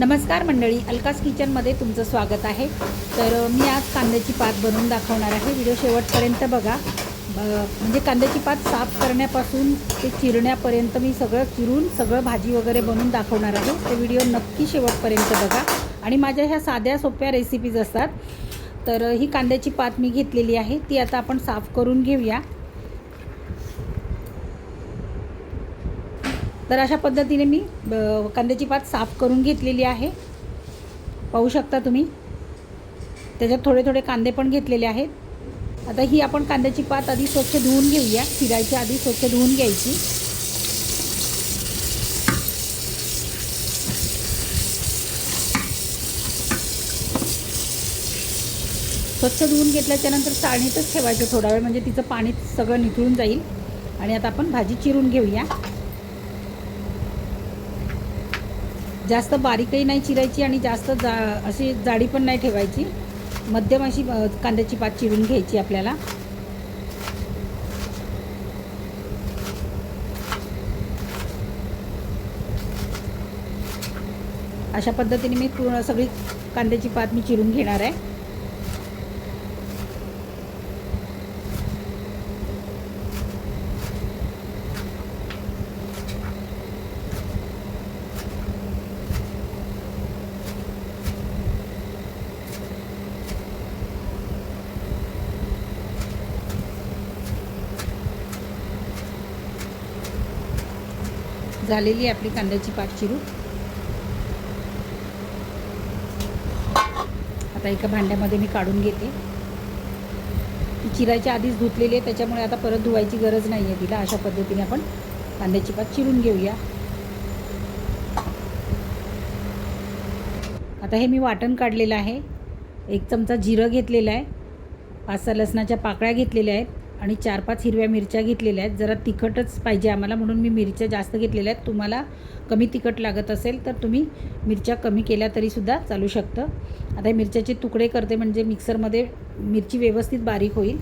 नमस्कार मंडळी अलकास किचनमध्ये तुमचं स्वागत आहे. तर मी आज कांद्याची पात बनवून दाखवणार आहे. व्हिडिओ शेवटपर्यंत बघा. म्हणजे कांद्याची पात साफ करण्यापासून ते चिरण्यापर्यंत मी सगळं चिरून सगळं भाजी वगैरे बनवून दाखवणार आहे. ते व्हिडिओ नक्की शेवटपर्यंत बघा. आणि माझ्या ह्या साध्या सोप्या रेसिपीज असतात. तर ही कांद्याची पात मी घेतलेली आहे. ती आता आपण साफ करून घेऊया. तर अशा पद्धतीने मी ब- कांद्याची पात साफ करून घेतलेली आहे. पाहू शकता तुम्ही. त्याच्यात थोडे थोडे कांदे पण घेतलेले आहेत. आता ही आपण कांद्याची पात आधी स्वच्छ धुवून घेऊया. चिरायच्या आधी स्वच्छ धुवून घ्यायची. स्वच्छ धुवून घेतल्याच्यानंतर चाळणीतच ठेवायचं थोडा वेळ म्हणजे तिचं पाणी सगळं निथळून जाईल. आणि आता आपण भाजी चिरून घेऊया. जास्त बारीकही नाही चिरायची आणि जास्त जा अशी जाडी पण नाही ठेवायची. मध्यम अशी कांद्याची पात चिरून घ्यायची आपल्याला. अशा पद्धतीने मी पूर्ण सगळी कांद्याची पात मी चिरून घेणार आहे. झालेली आहे आपली कांद्याची पात चिरू आता एका भांड्यामध्ये मी काढून घेते. ती चिरायच्या आधीच धुतलेली आहे त्याच्यामुळे आता परत धुवायची गरज नाही आहे तिला. अशा पद्धतीने आपण कांद्याची पात चिरून घेऊया. आता हे मी वाटण काढलेलं आहे. एक चमचा जिरं घेतलेलं आहे. पाच सहा लसणाच्या पाकळ्या घेतलेल्या आहेत. आणि चार पाच हिरव्या मिरच्या घेतलेल्या आहेत. जरा तिखटच पाहिजे आम्हाला म्हणून मी मिरच्या जास्त घेतलेल्या आहेत. तुम्हाला कमी तिखट लागत असेल तर तुम्ही मिरच्या कमी केल्या तरीसुद्धा चालू शकतं. आता हे मिरच्याचे तुकडे करते म्हणजे मिक्सरमध्ये मिरची व्यवस्थित बारीक होईल.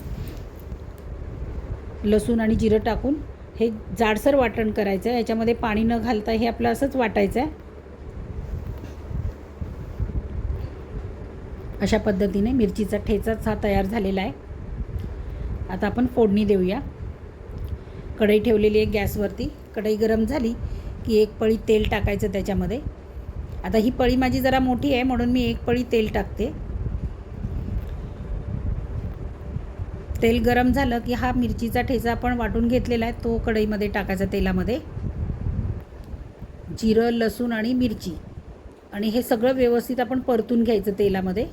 लसूण आणि जिरं टाकून हे जाडसर वाटण करायचं आहे. याच्यामध्ये पाणी न घालता हे आपलं असंच वाटायचं आहे. अशा पद्धतीने मिरचीचा ठेचाच हा तयार झालेला आहे. आता आपण फोडणी देऊया. कढई ठेवलेली आहे गॅसवरती. कढई गरम झाली की एक पळी तेल टाकायचं त्याच्यामध्ये. आता ही पळी माझी जरा मोठी आहे म्हणून मी एक पळी तेल टाकते. तेल गरम झालं की हा मिरचीचा ठेचा आपण वाटून घेतलेला आहे तो कढईमध्ये टाकायचा तेलामध्ये. जिरं लसूण आणि मिरची. आणि हे सगळं व्यवस्थित आपण परतून घ्यायचं तेलामध्ये.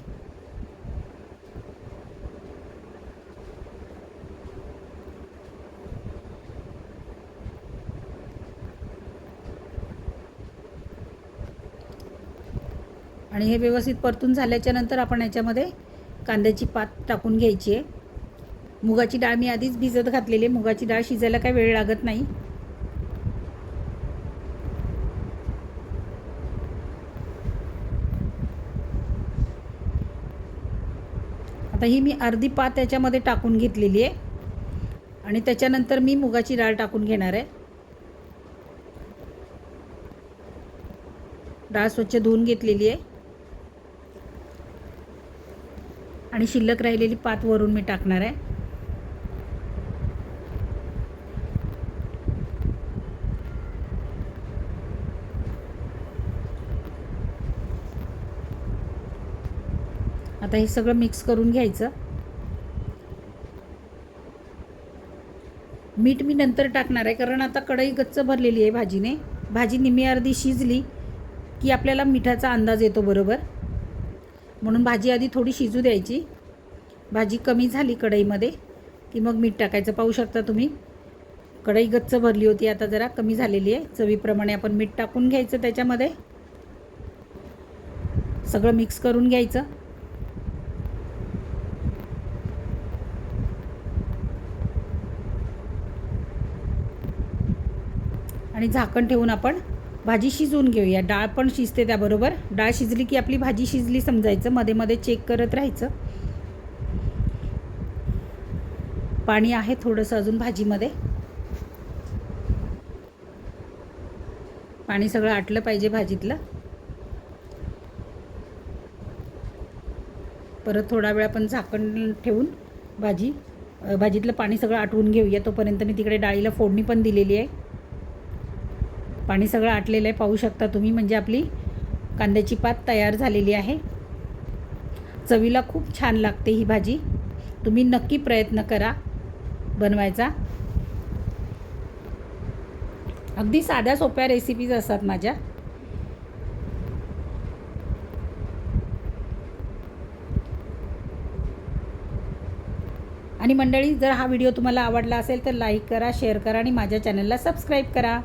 आणि हे व्यवस्थित परतून झाल्याच्यानंतर आपण याच्यामध्ये कांद्याची पात टाकून घ्यायची आहे. मुगाची डाळ मी आधीच भिजत घातलेली आहे. मुगाची डाळ शिजायला काही वेळ लागत नाही. आता ही मी अर्धी पात याच्यामध्ये टाकून घेतलेली आहे. आणि त्याच्यानंतर मी मुगाची डाळ टाकून घेणार आहे. डाळ स्वच्छ धुवून घेतलेली आहे. आणि शिल्लक राहिलेली पात वरून मी टाकणार आहे. आता हे सगळं मिक्स करून घ्यायचं. मीठ मी नंतर टाकणार आहे कारण आता कढई गच्च भरलेली आहे भाजीने. भाजी निम्मी अर्धी शिजली की आपल्याला मिठाचा अंदाज येतो बरोबर. म्हणून भाजी आधी थोडी शिजू द्यायची. भाजी कमी झाली कढईमध्ये की मग मीठ टाकायचं. पाहू शकता तुम्ही कढई गच्च भरली होती. आता जरा कमी झालेली आहे. चवीप्रमाणे आपण मीठ टाकून घ्यायचं त्याच्यामध्ये. सगळं मिक्स करून घ्यायचं. आणि झाकण ठेवून आपण भाजी शिजवून घेऊया. डाळ पण शिजते त्याबरोबर. डाळ शिजली की आपली भाजी शिजली समजायचं. मध्ये मध्ये चेक करत राहायचं. पाणी आहे थोडंसं अजून भाजीमध्ये. पाणी सगळं आटलं पाहिजे भाजीतलं. परत थोडा वेळ आपण झाकण ठेवून भाजी भाजीतलं पाणी सगळं आटवून घेऊया. तोपर्यंत मी तिकडे डाळीला फोडणी पण दिलेली आहे. पाणी सगळं आटलेलं आहे पाहू शकता तुम्ही. म्हणजे आपली कांद्याची पात तयार झालेली आहे. चवीला खूप छान लागते ही भाजी. तुम्ही नक्की प्रयत्न करा बनवायचा. अगदी साध्या सोप्या रेसिपीज असतात माझ्या. आणि मंडळी जर हा व्हिडिओ तुम्हाला आवडला असेल तर लाईक करा शेअर करा आणि माझ्या चॅनलला सबस्क्राईब करा.